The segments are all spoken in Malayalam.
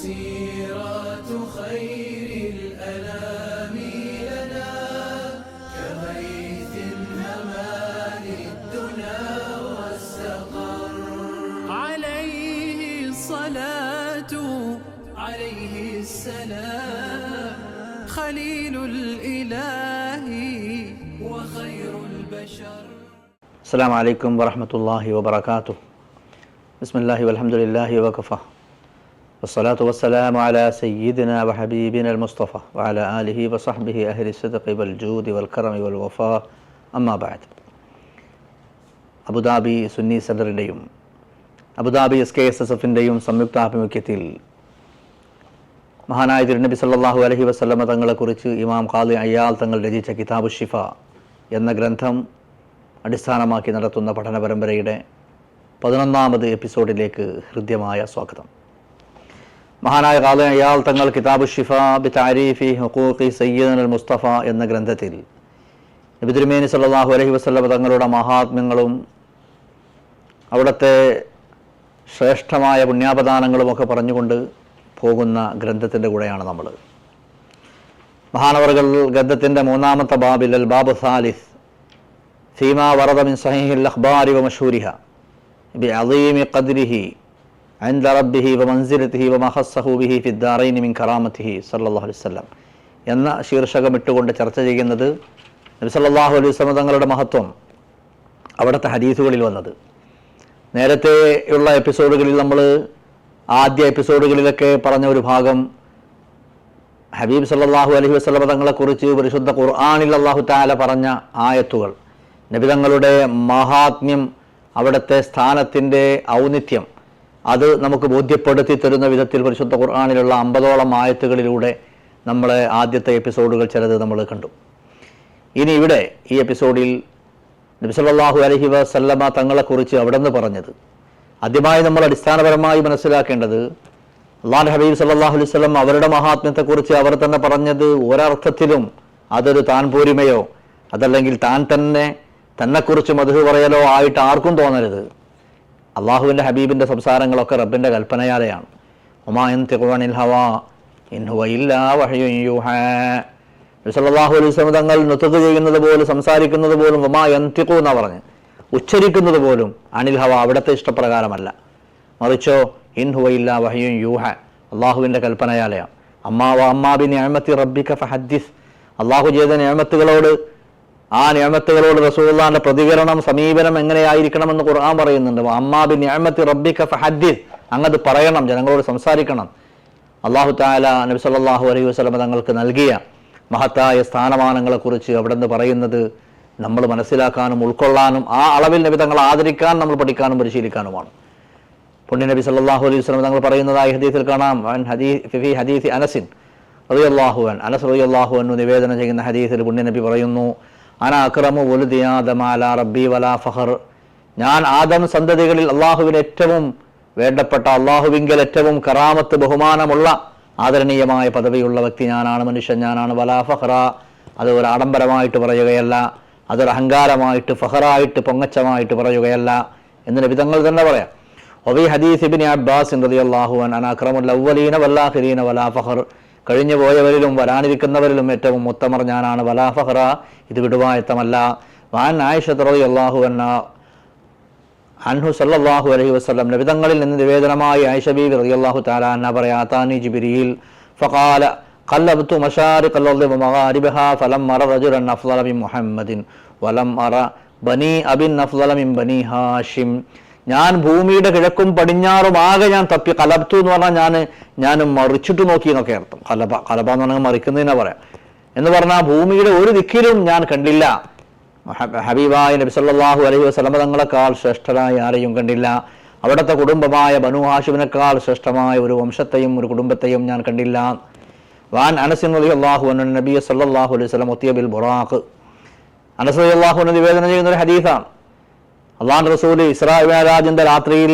سيرة خير الأنام لنا كغيث هما للدنا واستقر عليه الصلاة عليه السلام. خليل الإله وخير البشر. السلام عليكم ورحمة الله وبركاته. بسم الله والحمد لله وكفى. والصلاة والسلام على سيدنا وحبيبنا المصطفى وعلى آله وصحبه أهل الصدق والجود والكرم والوفاء أما بعد Abu Dhabi Sunni സെൻ്ററിൻ്റെയും Abu Dhabi S K S S എഫിൻ്റെയും സംയുക്താഭിമുഖ്യത്തിൽ മഹാനായ തിരുനബി സല്ലല്ലാഹു അലൈഹി വസല്ലമ തങ്ങളെക്കുറിച്ച് ഇമാം ഖാദി അയ്യാൽ തങ്ങൾ രചിച്ച കിതാബു ഷിഫ എന്ന ഗ്രന്ഥം അടിസ്ഥാനമാക്കി നടത്തുന്ന പഠന പരമ്പരയുടെ പതിനൊന്നാമത് എപ്പിസോഡിലേക്ക് ഹൃദ്യമായ സ്വാഗതം മഹാനായ ഖാദി അയാൾ തങ്ങൾ കിതാബു ഷിഫ ബി താരീഫി ഹുഖൂഖി സയ്യദ് അൽ മുസ്തഫ എന്ന ഗ്രന്ഥത്തിൽ നബി തിരുമേനി സല്ലല്ലാഹു അലൈഹി വസല്ലമ തങ്ങളുടെ മഹാത്മ്യങ്ങളും അവിടുത്തെ ശ്രേഷ്ഠമായ പുണ്യാപദാനങ്ങളുമൊക്കെ പറഞ്ഞുകൊണ്ട് പോകുന്ന ഗ്രന്ഥത്തിന്റെ കൂടെയാണ് നമ്മൾ. മഹാനവറുകൾ ഗ്രന്ഥത്തിന്റെ മൂന്നാമത്തെ ബാബിൽ അൽ ബാബു സാലിസ് സീമാ വറദ മിൻ സഹീഹിൽ അഖ്ബാരി വ മഷൂരിഹ ബി അലീമി ഖദ്രിഹി عند ربه ومنزلته وما خصه به في الدارين من كرامته صلى الله عليه وسلم എന്ന ശീർഷകം ഇട്ടുകൊണ്ട് ചർച്ച ചെയ്യുന്നത് നബി സല്ലല്ലാഹു അലൈഹി വസല്ലം തങ്ങളുടെ മഹത്വം അവിടുത്തെ ഹദീസുകളിൽ വന്നത് നേരത്തെ ഉള്ള എപ്പിസോഡുകളിൽ നമ്മൾ ആദ്യ എപ്പിസോഡുകളിലൊക്കെ പറഞ്ഞ ഒരു ഭാഗം ഹബീബ് സല്ലല്ലാഹു അലൈഹി വസല്ലം തങ്ങളെക്കുറിച്ച് പരിശുദ്ധ ഖുർആനിൽ അള്ളാഹു താല പറഞ്ഞ ആയത്തുകൾ നബി തങ്ങളുടെ മഹാത്മ്യം അവിടുത്തെ സ്ഥാനത്തിൻ്റെ ഔന്നിത്യം അത് നമുക്ക് ബോധ്യപ്പെടുത്തി തരുന്ന വിധത്തിൽ പരിശുദ്ധ ഖുർആാനിലുള്ള അമ്പതോളം ആയത്തുകളിലൂടെ നമ്മളെ ആദ്യത്തെ എപ്പിസോഡുകൾ ചിലത് നമ്മൾ കണ്ടു. ഇനി ഇവിടെ ഈ എപ്പിസോഡിൽ നബിസല്ലാഹു അലഹി വസല്ലമ തങ്ങളെക്കുറിച്ച് അവിടെ നിന്ന് പറഞ്ഞത്. ആദ്യമായി നമ്മൾ അടിസ്ഥാനപരമായി മനസ്സിലാക്കേണ്ടത് അള്ളാൻ ഹബീബ് സല്ലാഹു അലൈഹി സ്വലം അവരുടെ മഹാത്മ്യത്തെക്കുറിച്ച് അവർ തന്നെ പറഞ്ഞത് ഒരർത്ഥത്തിലും അതൊരു താൻ പോരുമയോ അതല്ലെങ്കിൽ താൻ തന്നെ തന്നെക്കുറിച്ച് മധു പറയലോ ആയിട്ട് ആർക്കും തോന്നരുത്. അള്ളാഹുവിന്റെ ഹബീബിന്റെ സംസാരങ്ങളൊക്കെ റബ്ബിന്റെ കൽപ്പനയാലെയാണ്. ഒമായൻ ഹവാ ഇൻഹുവ ഇല്ലാ വഹയുൻ യൂഹാ. അലൈഹി വസല്ലം തങ്ങൾ നൃത്തത് ചെയ്യുന്നത് പോലും സംസാരിക്കുന്നത് പോലും ഉമാ യന്തിഖു എന്നാ പറഞ്ഞ്. ഉച്ചരിക്കുന്നത് പോലും അനിൽ ഹവ അവിടുത്തെ ഇഷ്ടപ്രകാരമല്ല. മറിച്ചോ ഇൻ ഹുവയില്ല വഹയുൻ യൂഹ അള്ളാഹുവിന്റെ കൽപ്പനയാലയാണ്. അമ്മാവ അമ്മാബി ഞാമത്തി റബ്ബിക്ക ഫഹദ്ദിസ്. അള്ളാഹു ചെയ്ത ഞാമത്തുകളോട് ആ ഞാമത്തുകളോട് റസൂള്ളാന്റെ പ്രതികരണം സമീപനം എങ്ങനെയായിരിക്കണമെന്ന് ഖുർആൻ പറയുന്നുണ്ട്. അമ്മാബി ഞാമത്തി റബ്ബിക്ക ഫഹദ്ദിദ് അങ്ങത് പറയണം ജനങ്ങളോട് സംസാരിക്കണം. അള്ളാഹു താല നബി സല്ലാഹു അലൈഹി വസ്ലം തങ്ങൾക്ക് നൽകിയ മഹത്തായ സ്ഥാനമാനങ്ങളെക്കുറിച്ച് അവിടെ നിന്ന് പറയുന്നത് നമ്മൾ മനസ്സിലാക്കാനും ഉൾക്കൊള്ളാനും ആ അളവിൽ നബി തങ്ങളെ ആദരിക്കാൻ നമ്മൾ പഠിക്കാനും പരിശീലിക്കാനുമാണ്. പുണ്യ നബി സല്ലാഹു അലൈഹി വസ്ലം തങ്ങൾ പറയുന്നതായി ഹദീസിൽ കാണാം. ഹദീസ് അനസിൻ റബി അൻ അനസ് റബി അൻഹു നിവേദനം ചെയ്യുന്ന ഹദീസിൽ പുണ്യ നബി പറയുന്നു. അന അക്രമു റബ്ബി വലാ ഫഹർ. ഞാൻ ആദം സന്തതികളിൽ അള്ളാഹുവിന് ഏറ്റവും വേണ്ടപ്പെട്ട അള്ളാഹുവിങ്കൽ ഏറ്റവും കറാമത്ത് ബഹുമാനമുള്ള ആദരണീയമായ പദവിയുള്ള വ്യക്തി ഞാനാണ് മനുഷ്യൻ ഞാനാണ് വലാ ഫഹറ. അത് ഒരു ആഡംബരമായിട്ട് പറയുകയല്ല അതൊരു അഹങ്കാരമായിട്ട് ഫഹറായിട്ട് പൊങ്ങച്ചമായിട്ട് പറയുകയല്ല എന്നൊരു വിധങ്ങൾ തന്നെ പറയാം. ഒബി ഹദീസ് ഇബിൻ അബ്ബാസ് റളിയല്ലാഹു അൻ അന അക്രമുൽ അവ്വലീന വല്ലാഖിരീന വലാ ഫഖർ കഴിഞ്ഞു പോയവരിലും വരാനിരിക്കുന്നവരിലും ഏറ്റവും ഉത്തമർ ഞാനാണ് വലാ ഫഹ്റ ഇത് വിടുവായത്തമല്ല വാൻ ആയിഷ റളിയല്ലാഹു അന്ന അൻഹു സല്ലല്ലാഹു അലൈഹി വസല്ലം നബിതങ്ങളിൽ നിന്ന് നിവേദനമായി ആയിഷ ബീബി റളിയല്ലാഹു തആല അന്ന പറയാത്താനി ജിബ്രീൽ ഫഖാല قلبت مشارق الأرض ومغاربها فلم أر رجلا أفضل من محمد ولم أر ബനി അബിൻ അഫ്ളല മിൻ ബനി ഹാഷിം ഞാൻ ഭൂമിയുടെ കിഴക്കും പടിഞ്ഞാറും ആകെ ഞാൻ തപ്പി കലബ്തു എന്ന് പറഞ്ഞാൽ ഞാൻ ഞാൻ മറിച്ചിട്ട് നോക്കി എന്നൊക്കെ അർത്ഥം. കലബ കലബ എന്ന് പറഞ്ഞാൽ മറിക്കുന്നതിനാ പറയാം. എന്ന് പറഞ്ഞാൽ ഭൂമിയുടെ ഒരു ദിക്കിലും ഞാൻ കണ്ടില്ല. ഹബീബായ നബി സല്ലാഹു അലൈഹി വസല്ലമ തങ്ങളെക്കാൾ ശ്രേഷ്ഠരായ ആരെയും കണ്ടില്ല. അവിടുത്തെ കുടുംബമായ ബനു ഹാഷിബിനേക്കാൾ ശ്രേഷ്ഠമായ ഒരു വംശത്തെയും ഒരു കുടുംബത്തെയും ഞാൻ കണ്ടില്ല. വാൻ അനസിൻ റളിയല്ലാഹു അൻഹു നബി സല്ലാഹു അലൈഹി വസല്ലം ഒത്തിയബിൽ ബുറാഖ്. അനസ് റളിയല്ലാഹു അൻഹു നിവേദനം ചെയ്യുന്ന ഒരു ഹദീസാണ്. അള്ളാഹു റസൂൽ ഇസ്രാ രാത്രിയിൽ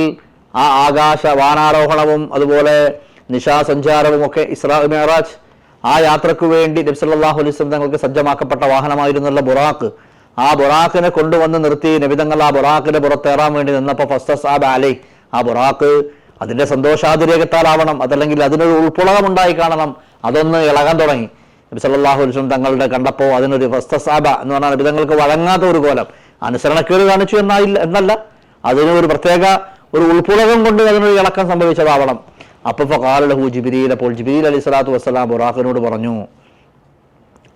ആ ആകാശ വാനാരോഹണവും അതുപോലെ നിശാസഞ്ചാരവും ഒക്കെ ഇസ്രാ മേറാജ് ആ യാത്രയ്ക്ക് വേണ്ടി നബി സല്ലല്ലാഹു അലൈഹി തങ്ങൾക്ക് സജ്ജമാക്കപ്പെട്ട വാഹനമായിരുന്നുള്ള ബുറാഖ്. ആ ബുറാക്കിനെ കൊണ്ടുവന്ന് നിർത്തി നബിതങ്ങൾ ആ ബുറാക്കിന്റെ പുറത്തേറാൻ വേണ്ടി നിന്നപ്പോൾ ഫസ്തസ് ആ ബാലൈ ആ ബുറാഖ് അതിന്റെ സന്തോഷാതിരേകത്താലാവണം അതല്ലെങ്കിൽ അതിനൊരു ഉൾപ്പുളകമുണ്ടായി കാണണം അതൊന്ന് ഇളകാൻ തുടങ്ങി. നബി സല്ലല്ലാഹു അലൈഹി തങ്ങളുടെ കണ്ടപ്പോൾ അതിനൊരു വസ്തസാബ എന്ന് പറഞ്ഞാൽ നബിതങ്ങൾക്ക് വഴങ്ങാത്ത ഒരു കോലം. അനുസരണക്കേട് കാണിച്ചു എന്നായില്ല എന്നല്ല. അതിന് ഒരു പ്രത്യേക ഒരു ഉൾപ്പുളകം കൊണ്ട് അതിനൊരു ഇളക്കം സംഭവിച്ചതാവണം. അപ്പോൾ കാലഹു ജിബിരിയിൽ അപ്പോൾ ജിബിരിൽ അലി സ്വലാത്തു വസ്സലാം ബുറാഖിനോട് പറഞ്ഞു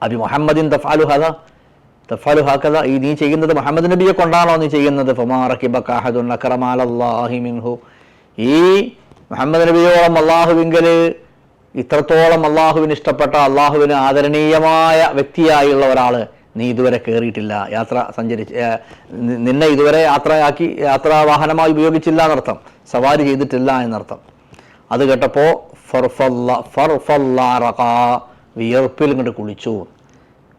അബി മുഹമ്മദിൻ തഫാലു ഹദ തഫാലു ഹാക്കഥ ഈ നീ ചെയ്യുന്നത് മുഹമ്മദ് നബിയെ കൊണ്ടാണോ നീ ചെയ്യുന്നത്? മിൻഹു. ഈ മുഹമ്മദ് നബിയോളം അള്ളാഹുവിങ്കൽ ഇത്രത്തോളം അള്ളാഹുവിന് ഇഷ്ടപ്പെട്ട അള്ളാഹുവിന് ആദരണീയമായ വ്യക്തിയായുള്ള ഒരാൾ. നീ ഇതുവരെ കയറിയിട്ടില്ല യാത്ര സഞ്ചരിച്ച് നിന്നെ ഇതുവരെ യാത്രയാക്കി യാത്രാ വാഹനമായി ഉപയോഗിച്ചില്ല എന്നർത്ഥം. സവാരി ചെയ്തിട്ടില്ല എന്നർത്ഥം. അത് കേട്ടപ്പോൾ ഫർഫല്ലാറക വിയർപ്പിൽ ഇങ്ങോട്ട് കുളിച്ചു.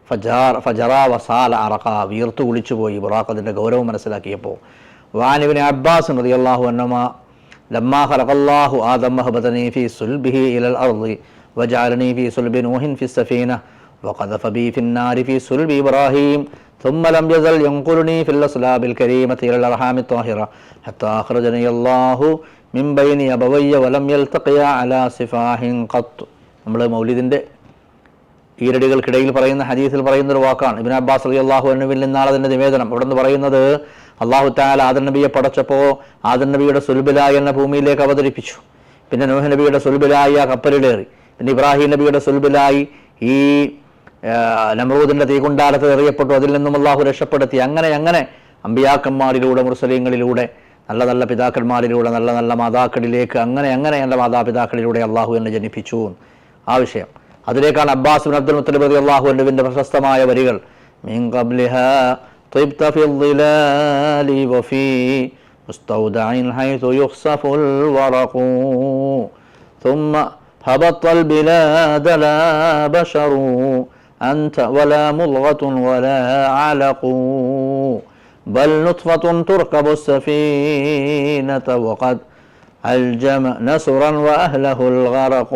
ഫജാർ ഫജറാ വസാല അറക വിയർത്ത് കുളിച്ചു പോയി ബുറാഖ് അതിന്റെ ഗൗരവം മനസ്സിലാക്കിയപ്പോൾ വാനുവിനെ അബ്ബാസ് നദി അള്ളാഹു അന്നമ ലമ്മാ ഖലഖല്ലാഹു ആദം മഹബദനീ ഫി സുൽബിഹി ഇലൽ അർദി വജാലനീ ഫി സുൽബി നൂഹിൻ ഫി സഫീന وقذف بي في النار في سلب إبراهيم ثم لم يزل ينقلني في الأصلاب الكريمة إلى الأرحام الطاهرة حتى أخرجني الله من بين أبوي ولم يلتقيا على سفاح قط നമ്മൾ മൗലിദിൻ്റെ ഈരടികൾക്കിടയിൽ പറയുന്ന ഹദീസിൽ പറയുന്ന ഒരു വാക്കാണ് ഇബിൻ അബ്ബാസ് അലി അള്ളാഹു അനുവിൽ നിന്നാണ് അതിൻ്റെ നിവേദനം അവിടെ നിന്ന് പറയുന്നത് അള്ളാഹു താല ആദൻ നബിയെ പടച്ചപ്പോൾ ആദൻ നബിയുടെ സുൽബിലായി എന്ന ഭൂമിയിലേക്ക് അവതരിപ്പിച്ചു പിന്നെ നൂഹ് നബിയുടെ സുൽബിലായി ആ കപ്പലിലേറി പിന്നെ ഇബ്രാഹിം നബിയുടെ സുൽബിലായി ഈ ആ, നമ്രൂദിന്റെ തീകുണ്ടാരത്ത് എറിയപ്പെട്ടു അതിൽ നിന്നും അള്ളാഹു രക്ഷപ്പെടുത്തി അങ്ങനെ അങ്ങനെ അമ്പിയാക്കന്മാരിലൂടെ മുർസലീങ്ങളിലൂടെ നല്ല നല്ല പിതാക്കന്മാരിലൂടെ നല്ല നല്ല മാതാക്കളിലേക്ക് അങ്ങനെ അങ്ങനെ എൻ്റെ മാതാപിതാക്കളിലൂടെ അള്ളാഹു എന്നെ ജനിപ്പിച്ചു ആ വിഷയം അതിലേക്കാണ് അബ്ബാസ് ബിൻ അബ്ദുൽ മുത്തലിബ് റതി അള്ളാഹു അല്ലുവിൻ്റെ പ്രശസ്തമായ വരികൾ മീൻ قبلها طبت في الظلال وفي مستودع حيث يخسف الورق ثم هبط البلاد لا بشر أنت ولا مضغة ولا علق بل نطفة تركب السفينة وقد ألجم نسرا وأهله الغرق.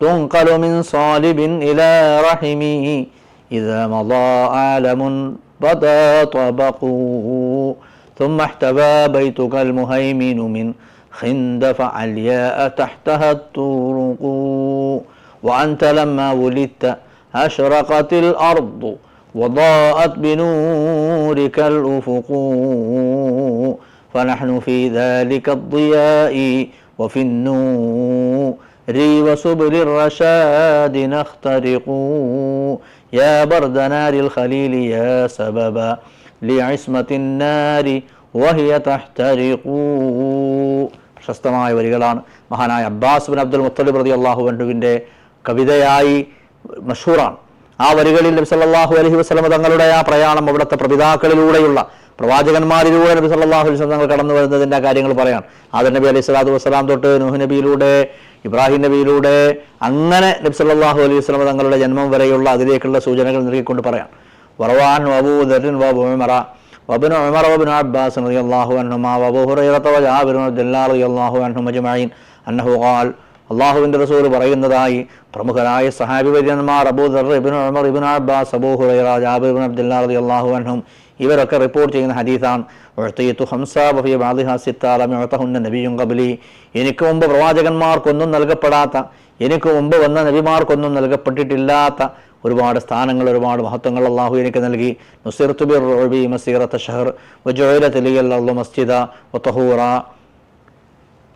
تنقل من صالب إلى رحم إذا مضى عالم بدا طبق. ثم احتوى بيتك المهيمن من خندف علياء تحتها الطرق. وأنت لما ولدت أشرقت الأرض وضاءت بنورك الأفق فنحن في ذلك الضياء وفي النور وسبل الرشاد نخترق يا برد نار الخليل يا سببا لعصمة النار وهي تحترق പ്രശസ്തമായ വരികളാണ് മഹാനായ അബ്ബാസ് ബിൻ അബ്ദുൽ മുത്തലിബ് റതി അള്ളാഹു വണ്ടുവിൻ്റെ കവിതയായി മഷൂറാണ് ആ വരികളിൽ നബി സല്ലല്ലാഹു അലൈഹി വസല്ലം തങ്ങളുടെ ആ പ്രയാണം അവിടുത്തെ പ്രപിതാക്കളിലൂടെയുള്ള പ്രവാചകന്മാരിലൂടെ നബി സല്ലല്ലാഹു അലൈഹി വസല്ലം തങ്ങൾ കടന്നു വരുന്നതിൻ്റെ കാര്യങ്ങൾ പറയാം ആദർ നബി അലൈഹി സ്വലാത്തു വസ്സലാം തൊട്ട് നൂഹ് നബിയിലൂടെ ഇബ്രാഹിം നബിയിലൂടെ അങ്ങനെ നബി സല്ലല്ലാഹു അലൈഹി വസല്ലം തങ്ങളുടെ ജന്മം വരെയുള്ള അതിലേക്കുള്ള സൂചനകൾ നൽകിക്കൊണ്ട് പറയാം വറവാൻ അബൂ ദറിൻ വബു ഉമറ وابن عمر وابن عباس رضي الله عنهما وابو هريرة وجابر بن عبد الله رضي الله عنهم أجمعين أنه قال അള്ളാഹുവിന്റെ റസൂൽ പറയുന്നതായി പ്രമുഖരായ സഹാബി വര്യന്മാർ അബൂദർ ഹുറൈറ ജാബിർ അൻഹും ഇവരൊക്കെ റിപ്പോർട്ട് ചെയ്യുന്ന ഹദീസാണ്. ഉഴത്തഹുന്ന നബിയും കബലി എനിക്ക് മുമ്പ് പ്രവാചകന്മാർക്കൊന്നും നൽകപ്പെടാത്ത എനിക്ക് മുമ്പ് വന്ന നബിമാർക്കൊന്നും നൽകപ്പെട്ടിട്ടില്ലാത്ത ഒരുപാട് സ്ഥാനങ്ങൾ ഒരുപാട് മഹത്വങ്ങൾ അള്ളാഹു എനിക്ക് നൽകി. നുസിർത്തുബിർ മസീറത്ത് ഷഹർ മസ്ജിദ വതഹൂറ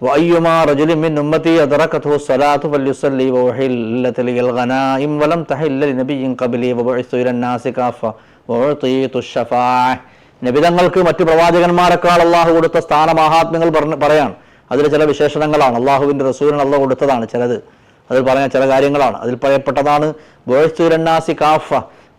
وأيما رجل من أمتي أدركته الصلاة فليصلي وأحلت لي الغنائم ولم تحل لنبي قبلي وبعثت إلى الناس كافة وأعطيت الشفاعة നബിതങ്ങൾക്ക് മറ്റു പ്രവാചകന്മാരെക്കാൾ അള്ളാഹു കൊടുത്ത സ്ഥാനമാഹാത്മ്യങ്ങൾ പറഞ്ഞ് പറയാൻ അതിൽ ചില വിശേഷണങ്ങളാണ് അള്ളാഹുവിൻ്റെ റസൂലിന് അള്ളാഹു കൊടുത്തതാണ് ചിലത് അതിൽ പറഞ്ഞ ചില കാര്യങ്ങളാണ് അതിൽ പറയപ്പെട്ടതാണ് ബോഴ്സുരന്നാസി കാഫ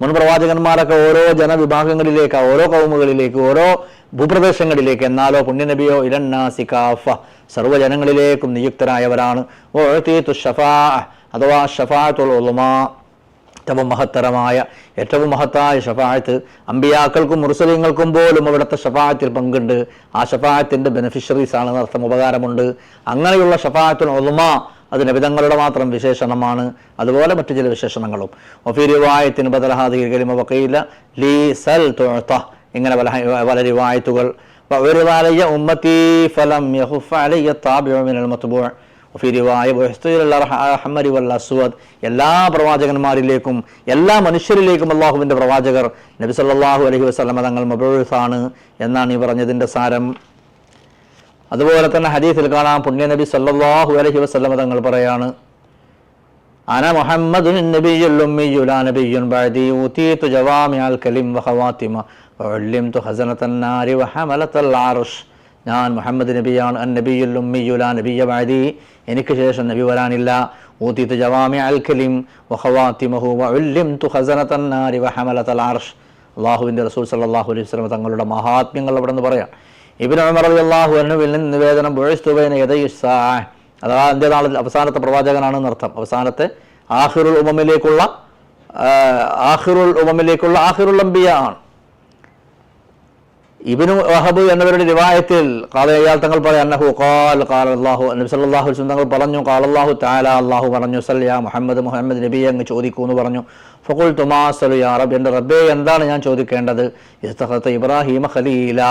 മുൻ പ്രവാചകന്മാരൊക്കെ ഓരോ ജനവിഭാഗങ്ങളിലേക്ക് ഓരോ കൗമുകളിലേക്ക് ഓരോ ഭൂപ്രദേശങ്ങളിലേക്ക് എന്നാലോ പുണ്യനബിയോ ഇരണ്ണാസി കാഫ സർവജനങ്ങളിലേക്കും നിയുക്തരായവരാണ്. ഓഴത്തീത്തു ഷഫാ അഥവാ ഷഫാത്തുൽ ഏറ്റവും മഹത്തരമായ ഏറ്റവും മഹത്തായ ഷഫായത്ത് അമ്പിയാക്കൾക്കും മുർസലിങ്ങൾക്കും പോലും അവിടുത്തെ ഷഫായത്തിൽ പങ്കുണ്ട്. ആ ഷഫായത്തിന്റെ ബെനിഫിഷ്യറീസ് ആണ് അർത്ഥം ഉപകാരമുണ്ട്. അങ്ങനെയുള്ള ഷഫായത്തുൽ ഒതുമ അത് നബിതങ്ങളുടെ മാത്രം വിശേഷണമാണ്. അതുപോലെ മറ്റു ചില വിശേഷണങ്ങളും. ഒഫീരിവായത്തിന് ബദലഹാദിൽ കലിമ വക്കയില്ല ലീ സൽ തുഴത്ത ഇങ്ങനെ പല പല റിവായത്തുകൾ ഫലം യഹുഫ അലയ്യ വൽ അസ്വദ് എല്ലാ പ്രവാചകന്മാരിലേക്കും എല്ലാ മനുഷ്യരിലേക്കും അള്ളാഹുവിന്റെ പ്രവാചകർ നബി സല്ലാഹു അലഹി വസ്ലമ തങ്ങൾ മബഴുസാണ് എന്നാണ് ഈ പറഞ്ഞതിന്റെ സാരം. അതുപോലെ തന്നെ ഹദീസിൽ കാണാം പുണ്യ നബി സല്ലാഹു അലഹി വസ്ലമ തങ്ങൾ പറയാണ് അന മുഹമ്മദ് നബിയുൻ ബഅദി വഉല്ലിംതു ഖസനത്തൻ നാരി വഹമലത്തൽ അർഷ് ഞാൻ മുഹമ്മദ് നബിയാണ് അൻ നബിയുൽ ഉമ്മിയു ലാ നബിയ ബഅദി. എനിക്ക് ശേഷം നബി വരാനില്ല. ഊതീതു ജവാമിഅൽ കലിം. വഖവാതിമഹു വഉല്ലിംതു ഖസനത്തൻ നാരി വഹമലത്തൽ അർഷ് അള്ളാഹുവിന്റെ റസൂൽ സല്ലല്ലാഹു അലൈഹി വസല്ലം തങ്ങളുടെ മഹാത്മ്യങ്ങൾ അവിടെ നിന്ന് പറയാം. ഇബ്നു ഉമർ റളിയല്ലാഹു അൻഹുവിൽ നിന്ന് നിവേദനം ബുഇസ്തു ബൈന യദൈ സാഅ അതാ അന്ത്യനാളിൽ അവസാനത്തെ പ്രവാചകനാണെന്ന് അർത്ഥം. അവസാനത്തെ ആഹിറുൽ ഉമമിലേക്കുള്ള ആഹിറുൽ ഉമമിലേക്കുള്ള ആഹിറുൽ അംബിയ ആണ്. ഇബിനു വഹബ് എന്നവരുടെ റിവായത്തിൽ കാല അയാൾ തങ്ങൾ പറയാം അന്നഹു കാൽ ഖാൽ അല്ലാഹു നബി വസല്ലം തങ്ങൾ പറഞ്ഞു കാൽ അള്ളാഹു താല അള്ളാഹു പറഞ്ഞു സല്യ മുഹമ്മദ് മുഹമ്മദ് നബി അങ്ങ് ചോദിക്കൂ എന്ന് പറഞ്ഞു. ഫഖുൽ തുമാസലു യാ യാറബ് എന്റെ റബ്ബേ എന്താണ് ഞാൻ ചോദിക്കേണ്ടത്? ഇസ്തഹത്ത് ഇബ്രാഹിമ ഖലീല.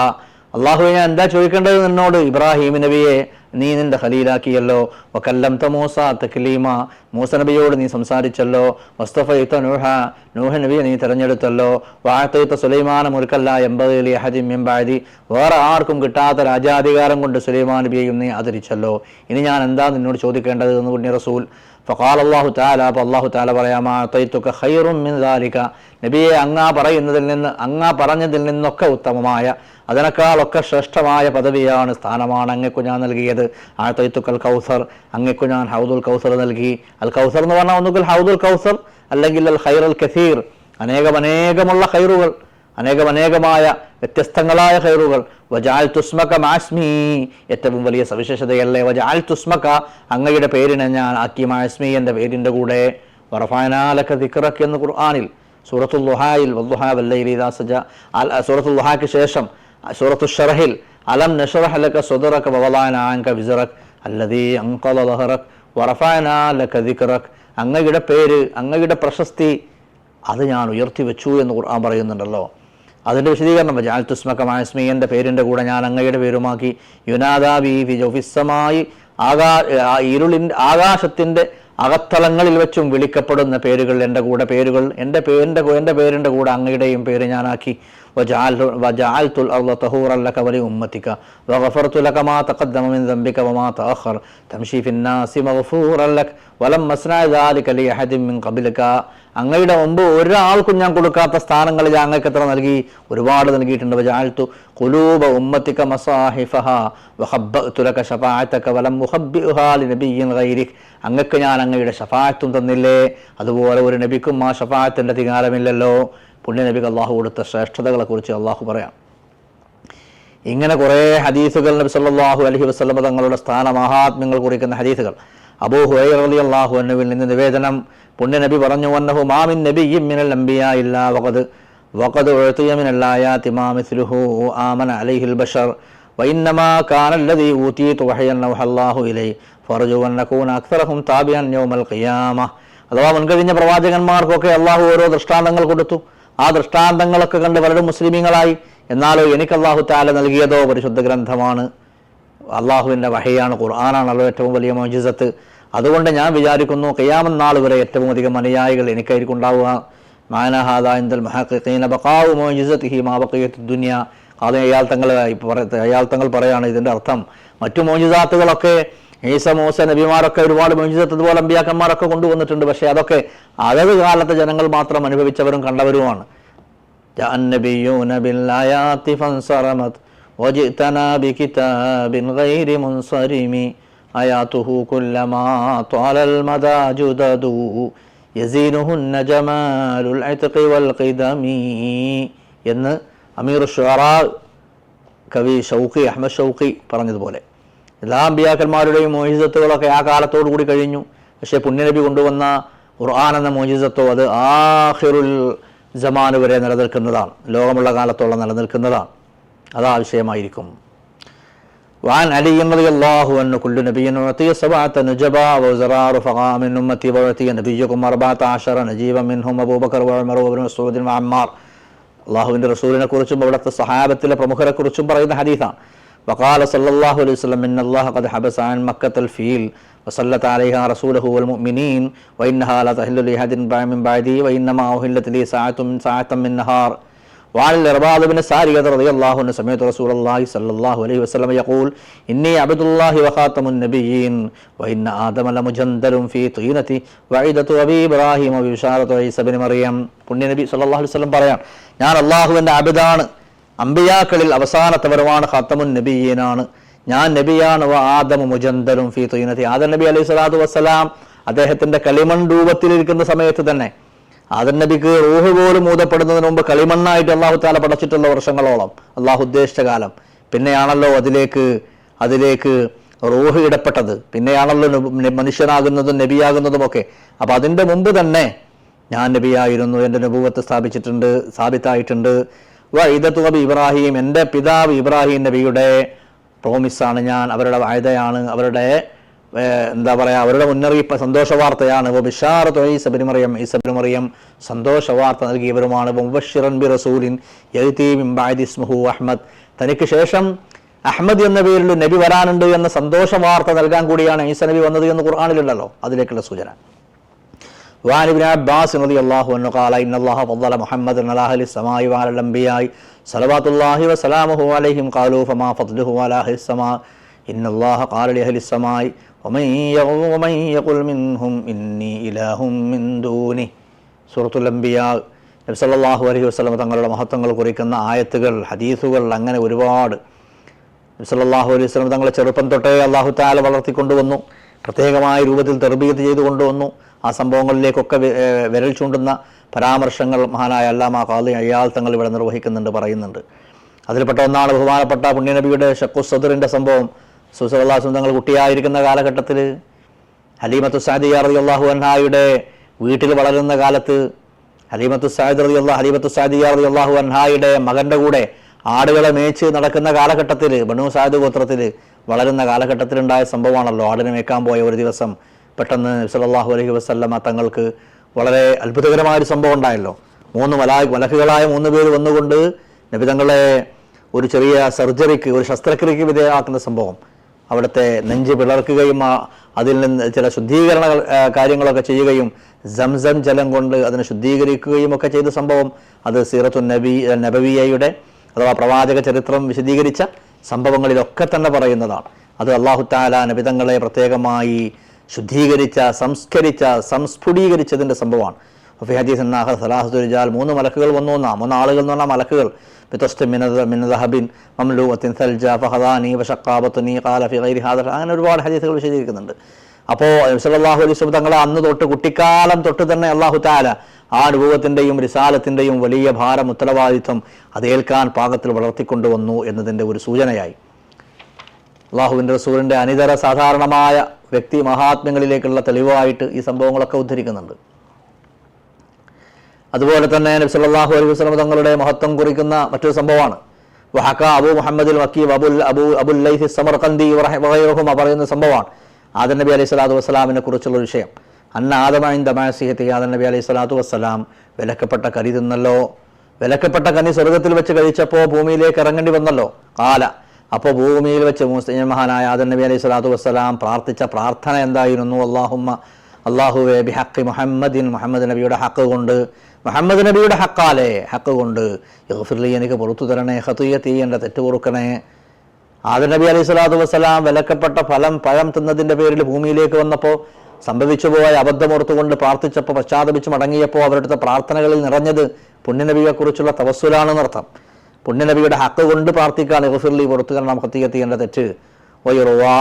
അള്ളാഹുവെ ഞാൻ എന്താ ചോദിക്കേണ്ടത് നിന്നോട്? ഇബ്രാഹിം നബിയെ നീ നിന്റെ ഖലീലാക്കിയല്ലോ. വക്കല്ലം മൂസ തക്ലീമ. മൂസ നബിയോട് നീ സംസാരിച്ചല്ലോ. വസ്തഫയുത്ത നൂഹ. നൂഹ നബിയെ നീ തിരഞ്ഞെടുത്തല്ലോ. വാഴത്തൈത്ത സുലൈമാന മുൽക്കല്ല അലി ഹജിം എമ്പാഴി വേറെ ആർക്കും കിട്ടാത്ത രാജാധികാരം കൊണ്ട് സുലൈമാൻ നബിയെയും നീ ആദരിച്ചല്ലോ. ഇനി ഞാൻ എന്താ നിന്നോട് ചോദിക്കേണ്ടത് എന്ന് കുഞ്ഞി റസൂൽ ഫഖാൽ അള്ളാഹു താല അപ്പോൾ അള്ളാഹു താല തൈത്തുക ഖൈറും മിൻ ദാലിക. നബിയെ അങ്ങാ പറയുന്നതിൽ നിന്ന് അങ്ങാ പറഞ്ഞതിൽ നിന്നൊക്കെ ഉത്തമമായ അതിനേക്കാളൊക്കെ ശ്രേഷ്ഠമായ പദവിയാണ് സ്ഥാനമാണ് അങ്ങേക്കു ഞാൻ നൽകിയത്. ആ തൈത്തുക്കൽ കൗസർ അങ്ങേക്കു ഞാൻ ഹൗദുൽ കൗസർ നൽകി. അൽ കൗസർ എന്ന് പറഞ്ഞാൽ ഒന്നുകിൽ ഹൗദുൽ കൗസർ അല്ലെങ്കിൽ അൽ ഖൈറുൽ കസീർ. അനേകം അനേകമുള്ള ഖൈറുകൾ. അനേകം അനേകമായ വ്യത്യസ്തങ്ങളായ ഹൈറുകൾ വജാൽ തുസ്മക മാസ്മി. ഏറ്റവും വലിയ സവിശേഷതയല്ലേ? വജാൽ തുസ്മക അങ്ങയുടെ പേരിനെ ഞാൻ ആക്കി മാസ്മി എന്റെ പേരിന്റെ കൂടെ. വറഫാനാലക്ക ദിക്റക്ക് എന്ന് ഖുർആാനിൽ സൂറത്തുൽ ലുഹായിൽ വല്ലുഹാ വല്ലൈലി ഇദാ സജ സൂറത്തുൽ ലുഹാക്ക് ശേഷം സൂറത്തു ഷറഹിൽ അലം നഷറഹ് ലക സുദറക വവലാന അൻക വിസറക് അല്ലദീ അൻഖള വറഫാനാലക്ക വറഫാനാ ലക ദിക്റക്. അങ്ങയുടെ പേര് അങ്ങയുടെ പ്രശസ്തി അത് ഞാൻ ഉയർത്തി വെച്ചു എന്ന് ഖുർആൻ പറയുന്നുണ്ടല്ലോ. അതിന്റെ വിശദീകരണം ജാൽ തുസ്മക മാസ്മി എന്റെ പേരിന്റെ കൂടെ ഞാൻ അങ്ങയുടെ പേരുമാക്കി. യുനാദാബി ഫിജോഫിസമായി ആകാ ഇരുളിന്റെ ആകാശത്തിന്റെ അകത്തളങ്ങളിൽ വെച്ചും വിളിക്കപ്പെടുന്ന പേരുകൾ എന്റെ കൂടെ പേരുകൾ എന്റെ പേരിന്റെ എന്റെ പേരിന്റെ കൂടെ അങ്ങയുടെയും പേര് ഞാനാക്കി. وجعلت وجعلت الأرض طهورا لك ولأمتك وغفرت لك ما تقدم من ذنبك وما تأخر تمشي في الناس مغفورا لك ولم أصنع ذلك لأحد من قبلك അങ്ങയുടെ മുമ്പ് ഒരാൾക്കും ഞാൻ കൊടുക്കാത്ത സ്ഥാനങ്ങളിൽ ഞാൻ അങ്ങക്ക് എത്ര നൽകി ഒരുപാട് നൽകിയിട്ടുണ്ട് വജാൽത്തു കുലൂബ ഉമ്മത്തിക മസാഹിഫഹ വഹബ്ബഅ്തു ലക ശഫാഅതക വലം മുഹബ്ബിഉഹാ ലിനബിയ്യിൻ ഗൈരിക് അങ്ങക്ക് ഞാൻ അങ്ങയുടെ ഷഫാഅത്തും തന്നില്ലേ അതുപോലെ ഒരു നബിക്കും ആ ഷഫാഅത്തിൻ്റെ അധികാരമില്ലല്ലോ പുണ്യനബിക്ക് അള്ളാഹു കൊടുത്ത ശ്രേഷ്ഠതകളെക്കുറിച്ച് അള്ളാഹു പറയാം. ഇങ്ങനെ കുറേ ഹദീസുകൾ നബി സല്ലാഹു അലഹി വസ്ലമ തങ്ങളുടെ സ്ഥാനമഹാത്മ്യങ്ങൾ കുറിക്കുന്ന ഹദീസുകൾ. അബൂ ഹുറൈ അലി അള്ളാഹു അനുവിൽ നിന്ന് നിവേദനം. പുണ്യനബി പറഞ്ഞു വന്നഹു മാമിൻ നബി ഇമ്മിനൽ അംബിയ ഇല്ലാ വകത് വകത് ഒഴുത്തിയമിനല്ലായ തിമാമിസ്ലുഹു ആമൻ അലിഹിൽ ബഷർ. വൈന്നമാ കാനല്ലതി ഊത്തി തുഹയൻ അള്ളാഹു ഇലൈ ഫർജു വന്നക്കൂൻ അക്സറഹും താബിയൻ യോമൽ ഖിയാമ. അഥവാ മുൻകഴിഞ്ഞ പ്രവാചകന്മാർക്കൊക്കെ അള്ളാഹു ഓരോ ദൃഷ്ടാന്തങ്ങൾ കൊടുത്തു. ആ ദൃഷ്ടാന്തങ്ങളൊക്കെ കണ്ട് പലരും മുസ്ലിമീങ്ങളായി. എന്നാലോ എനിക്ക് അള്ളാഹു താല നൽകിയതോ പരിശുദ്ധ ഗ്രന്ഥമാണ്. അള്ളാഹുവിന്റെ വഹയാണ് ഖുർആാനാണല്ലോ ഏറ്റവും വലിയ മോജിസത്ത്. അതുകൊണ്ട് ഞാൻ വിചാരിക്കുന്നു കയ്യാമൻ നാൾ വരെ ഏറ്റവും അധികം അനുയായികൾ എനിക്കായിരിക്കും ഉണ്ടാവുക. മാനഹാദാന്തൽ മഹീന ബക്കാവു മോജിസത്ത് ഹി മാബക്കയത്ത് ദുനിയ. അത് അയാൾ തങ്ങൾ അയാൾ തങ്ങൾ പറയാണ് ഇതിന്റെ അർത്ഥം. മറ്റു മോജിസാത്തുകളൊക്കെ ഈസ മൂസ നബിമാരൊക്കെ ഒരുപാട് മുഞ്ചിതെത്തതുപോലെ അമ്പിയാക്കന്മാരൊക്കെ കൊണ്ടുവന്നിട്ടുണ്ട്. പക്ഷേ അതൊക്കെ അതത് കാലത്തെ ജനങ്ങൾ മാത്രം അനുഭവിച്ചവരും കണ്ടവരുമാണ്. എന്ന് അമീർ ഷുറാ കവി ഷൗക്കി അഹമ്മദ് ഷൗക്കി പറഞ്ഞതുപോലെ. എല്ലാ അമ്പിയാക്കന്മാരുടെയും മോഹിസത്തുകളൊക്കെ ആ കാലത്തോടു കൂടി കഴിഞ്ഞു പക്ഷേ പുണ്യനബി കൊണ്ടുവന്ന ഖുർആൻ എന്ന മോജിസത്തോ അത് ആഹിറുൽ ജമാന് വരെ നിലനിൽക്കുന്നതാണ് ലോകമുള്ള കാലത്തോളം നിലനിൽക്കുന്നതാണ് അത് ആവശ്യമായിരിക്കും وعن علي رضي الله عنه كل نبي أعطي سبعة نجبا وزرار فقام من أمتي وأعطي نبيكم أربعة عشر نجيبا منهم أبو بكر وعمر وابن مسعود وعمار അള്ളാഹുവിൻ്റെ റസൂലിനെ കുറിച്ചും അവിടുത്തെ സഹാബത്തിലെ പ്രമുഖരെ കുറിച്ചും പറയുന്ന ഹദീസാണ് وقال صلى الله عليه وسلم إن الله قد حبس عن مكة الفيل وسلط عليها رسوله والمؤمنين وإنها لا تحل لأحد من بعدي وإنما أهلت لي ساعة من ساعة من نهار وعن الإرباض بن سارية رضي الله عنه سمعت رسول الله صلى الله عليه وسلم يقول إني عبد الله وخاتم النبيين وإن آدم لمجندل في طينتي وعيدة أبي إبراهيم وبشارة عيسى بن مريم പുണ്യ നബി സല്ലല്ലാഹു അലൈഹി വസല്ലം പറയാം ഞാൻ അള്ളാഹുവിൻ്റെ അബിദാണ് അമ്പിയാക്കളിൽ അവസാനത്തവരുമാണ് ഖത്തമുൻ നബിയീനാണ്. ഞാൻ നബിയാണ് ആദമു മുജന്തലും ഫീ തുയിനത്തി ആദം നബി അലൈഹി സ്വലാത്തു വസ്സലാം അദ്ദേഹത്തിന്റെ കളിമൺ രൂപത്തിലിരിക്കുന്ന സമയത്ത് തന്നെ ആദം നബിക്ക് റൂഹ് പോലും ഊതപ്പെടുന്നതിന് മുമ്പ് കളിമണ്ണായിട്ട് അള്ളാഹു താല പടച്ചിട്ടുള്ള വർഷങ്ങളോളം അള്ളാഹു ഉദ്ദേശിച്ച കാലം. പിന്നെയാണല്ലോ അതിലേക്ക് അതിലേക്ക് റൂഹ് ഇടപ്പെട്ടത്. പിന്നെയാണല്ലോ മനുഷ്യനാകുന്നതും നബിയാകുന്നതും ഒക്കെ. അപ്പൊ അതിന്റെ മുമ്പ് തന്നെ ഞാൻ നബിയായിരുന്നു എന്റെ നബൂവത്ത് സ്ഥാപിച്ചിട്ടുണ്ട് സ്ഥാപിത്തായിട്ടുണ്ട് വൈദത്തു ഇബ്രാഹിം എന്റെ പിതാവ് ഇബ്രാഹിം നബിയുടെ പ്രോമിസാണ് ഞാൻ അവരുടെ വായതയാണ് അവരുടെ എന്താ പറയുക അവരുടെ മുന്നറിയിപ്പ് സന്തോഷ വാർത്തയാണ് ബിഷാറത്ത് ഈസബിനുമറിയം ഈസബിനുമറിയം സന്തോഷ വാർത്ത നൽകിയവരുമാണ്. മുബഷിറൻ ബി റസൂലിൻ അഹമ്മദ് തനിക്ക് ശേഷം അഹമ്മദ് എന്ന പേരിൽ നബി വരാനുണ്ട് എന്ന സന്തോഷ വാർത്ത നൽകാൻ കൂടിയാണ് ഈസ നബി വന്നത് എന്ന് ഖുർആാനിലുണ്ടല്ലോ. അതിലേക്കുള്ള സൂചന. وعن ابن عباس رضي الله عنه قال إن الله فضل محمد على أهل السماء وعلى الأنبياء صلوات الله وسلامه عليهم قالوا فما فضله على أهل السماء إن الله قال لأهل السماء ومن يغ- ومن يقل منهم إني إله من دونه സൂറത്തുൽ അംബിയ നബി സല്ലല്ലാഹു അലൈഹി വസല്ലം തങ്ങളുടെ മഹത്വങ്ങൾ കുറിക്കുന്ന ആയത്തുകൾ ഹദീസുകൾ അങ്ങനെ ഒരുപാട് നബി സല്ലല്ലാഹു അലൈഹി വസല്ലം തങ്ങളെ ചെറുപ്പം തൊട്ടേ അള്ളാഹു താല വളർത്തിക്കൊണ്ടുവന്നു പ്രത്യേകമായ രൂപത്തിൽ തെർബീയത്ത് ചെയ്തു കൊണ്ടുവന്നു ആ സംഭവങ്ങളിലേക്കൊക്കെ വിരൽ ചൂണ്ടുന്ന പരാമർശങ്ങൾ മഹാനായ അല്ലാമ ഖാദി അയ്യാൽ തങ്ങൾ ഇവിടെ നിർവഹിക്കുന്നുണ്ട് പറയുന്നുണ്ട്. അതിൽപ്പെട്ട ഒന്നാണ് ബഹുമാനപ്പെട്ട പുണ്യനബിയുടെ ഷക്കു സദറിന്റെ സംഭവം സുസലാസും തങ്ങൾ കുട്ടിയായിരിക്കുന്ന കാലഘട്ടത്തിൽ ഹലീമത്തു സാദി അള്ളാഹു അൻഹായുടെ വീട്ടിൽ വളരുന്ന കാലത്ത് ഹലീമത്തു സാദി അറബി അള്ളാഹ് ഹലീമത്തു സാദി അള്ളാഹു അൻഹായുടെ മകന്റെ കൂടെ ആടുകളെ മേച്ച് നടക്കുന്ന കാലഘട്ടത്തിൽ ബനു സാദ് ഗോത്രത്തിൽ വളരുന്ന കാലഘട്ടത്തിലുണ്ടായ സംഭവമാണല്ലോ. ആടിനെ മേക്കാൻ പോയ ഒരു ദിവസം പെട്ടെന്ന് സല്ലല്ലാഹു അലഹി വസല്ലമ തങ്ങൾക്ക് വളരെ അത്ഭുതകരമായൊരു സംഭവം ഉണ്ടായല്ലോ. മൂന്ന് മലാ മലക്കുകളായ മൂന്ന് പേര് വന്നുകൊണ്ട് നബി തങ്ങളെ ഒരു ചെറിയ സർജറിക്ക് ഒരു ശസ്ത്രക്രിയക്ക് വിധേയമാക്കുന്ന സംഭവം. അവിടുത്തെ നെഞ്ച് പിളർക്കുകയും അതിൽ നിന്ന് ചില ശുദ്ധീകരണ കാര്യങ്ങളൊക്കെ ചെയ്യുകയും സംസം ജലം കൊണ്ട് അതിനെ ശുദ്ധീകരിക്കുകയും ഒക്കെ ചെയ്ത സംഭവം അത് സീറത്തു നബി നബവിയയുടെ അഥവാ പ്രവാചക ചരിത്രം വിശദീകരിച്ച സംഭവങ്ങളിലൊക്കെ തന്നെ പറയുന്നതാണ്. അത് അള്ളാഹു താല നബിതങ്ങളെ പ്രത്യേകമായി ശുദ്ധീകരിച്ച സംസ്കരിച്ച സംസ്ഫുടീകരിച്ചതിന്റെ സംഭവമാണ്. ഫി എന്നാഹ സലാഹത്തു റിജാൽ. മൂന്ന് മലക്കുകൾ വന്നു ഒന്നാം മൂന്ന് ആളുകൾ എന്ന് പറഞ്ഞാൽ മലക്കുകൾ. ബിതസ്ത് മിനദ മിനദഹബിൻ മംലൂഅത്തിൻ സൽജ ഫഹദാനി വശഖാബത്തുനി ഖാല ഫി ഗൈരി ഹാദ അങ്ങനെ ഒരുപാട് ഹദീസുകൾ വിശദീകരിക്കുന്നുണ്ട്. അപ്പോൾ സല്ലല്ലാഹു അലൈഹി വസല്ലം തങ്ങളെ അന്ന് തൊട്ട് കുട്ടിക്കാലം തൊട്ട് തന്നെ അള്ളാഹു താല ആ അനുഭവത്തിന്റെയും റിസാലത്തിന്റെയും വലിയ ഭാരം ഉത്തരവാദിത്വം അതേൽക്കാൻ പാകത്തിൽ വളർത്തിക്കൊണ്ടുവന്നു എന്നതിന്റെ ഒരു സൂചനയായി. അള്ളാഹുവിന്റെ റസൂലിന്റെ അനിതര സാധാരണമായ വ്യക്തി മഹാത്മ്യങ്ങളിലേക്കുള്ള തെളിവായിട്ട് ഈ സംഭവങ്ങളൊക്കെ ഉദ്ധരിക്കുന്നുണ്ട്. അതുപോലെ തന്നെ നബി സല്ലല്ലാഹു അലൈഹി വസ്ലം തങ്ങളുടെ മഹത്വം കുറിക്കുന്ന മറ്റൊരു സംഭവമാണ്. വഹക്ക അബു മുഹമ്മദുൽ വക്കീബ് അബുൽ അബു അബുൽ സമർ സമർഖന്ദി വഹയോഹുമ പറയുന്ന സംഭവമാണ്. ആദൻ നബി അലൈഹി സ്വലാത്തു വസ്സലാമിനെ കുറിച്ചുള്ള വിഷയം. അന്ന ആദമായിൻ ദമാസിഹത്തി ആദൻ നബി അലൈഹി സ്വലാത്തു വസ്സലാം വിലക്കപ്പെട്ട കരി തിന്നല്ലോ. വിലക്കപ്പെട്ട കനി സ്വർഗത്തിൽ വെച്ച് കഴിച്ചപ്പോൾ ഭൂമിയിലേക്ക് ഇറങ്ങേണ്ടി വന്നല്ലോ. കാല. അപ്പോൾ ഭൂമിയിൽ വെച്ച് മുസ്ലിം മഹാനായ ആദർ നബി അലൈഹി സ്വലാത്തു വസ്സലാം പ്രാർത്ഥിച്ച പ്രാർത്ഥന എന്തായിരുന്നു? അള്ളാഹുമ്മ അള്ളാഹുവെ ബി ഹക്കി മുഹമ്മദിൻ മുഹമ്മദ് നബിയുടെ ഹക്ക് കൊണ്ട് മുഹമ്മദ് നബിയുടെ ഹക്കാലേ ഹക്ക് കൊണ്ട് യഗ്ഫിർലി എനിക്ക് പുറത്തു തരണേ ഹത്തുയ്യത്തി എന്റെ തെറ്റ് പൊറുക്കണേ ആദർ നബി അലൈഹി സ്വലാത്തു വസ്സലാം വിലക്കപ്പെട്ട ഫലം പഴം തിന്നതിന്റെ പേരിൽ ഭൂമിയിലേക്ക് വന്നപ്പോൾ സംഭവിച്ചു പോയ അബദ്ധമോർത്തുകൊണ്ട് പ്രാർത്ഥിച്ചപ്പോൾ പശ്ചാത്തപിച്ച് മടങ്ങിയപ്പോൾ അവരുടെ പ്രാർത്ഥനകളിൽ നിറഞ്ഞത് പുണ്യനബിയെക്കുറിച്ചുള്ള തവസ്സുലാണെന്നർത്ഥം. പുണ്യനബിയുടെ ഹക്ക് കൊണ്ട് പ്രാർത്ഥിക്കാൻ യഗ്ഫിർലി പുറത്തു കാരണം ഹത്തുയ്യത്തി എന്റെ തെറ്റ്. വയുറുവാ